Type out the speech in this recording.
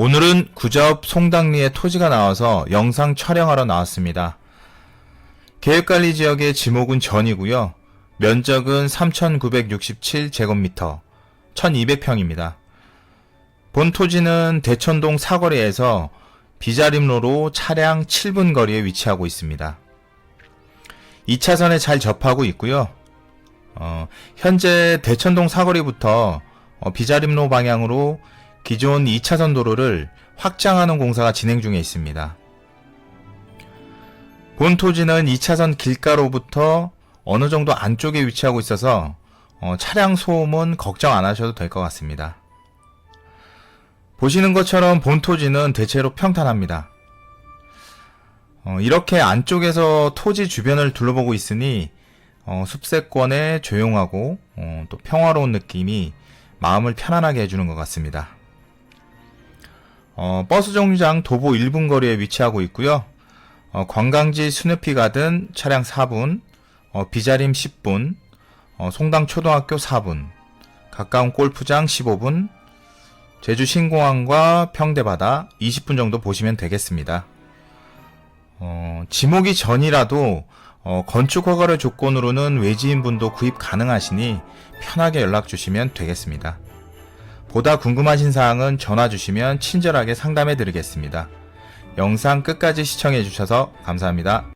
오늘은 구자읍 송당리에 토지가 나와서 영상 촬영하러 나왔습니다. 계획관리 지역의 지목은 전이고요. 면적은 3,967제곱미터, 1,200평입니다. 본 토지는 대천동 사거리에서 비자림로로 차량 7분 거리에 위치하고 있습니다. 2차선에 잘 접하고 있고요. 어, 현재 대천동 사거리부터 어, 비자림로 방향으로 기존 2차선 도로를 확장하는 공사가 진행 중에 있습니다. 본 토지는 2차선 길가로부터 어느 정도 안쪽에 위치하고 있어서 어, 차량 소음은 걱정 안 하셔도 될 것 같습니다. 보시는 것처럼 본 토지는 대체로 평탄합니다. 어, 이렇게 안쪽에서 토지 주변을 둘러보고 있으니 어, 숲세권의 조용하고 어, 또 평화로운 느낌이 마음을 편안하게 해주는 것 같습니다. 어, 버스 정류장 도보 1분 거리에 위치하고 있고요. 어, 관광지 스누피 가든 차량 4분, 어, 비자림 10분, 어, 송당 초등학교 4분, 가까운 골프장 15분, 제주 신공항과 평대바다 20분 정도 보시면 되겠습니다. 어, 지목이 전이라도 어, 건축 허가를 조건으로는 외지인분도 구입 가능하시니 편하게 연락 주시면 되겠습니다. 보다 궁금하신 사항은 전화 주시면 친절하게 상담해 드리겠습니다. 영상 끝까지 시청해 주셔서 감사합니다.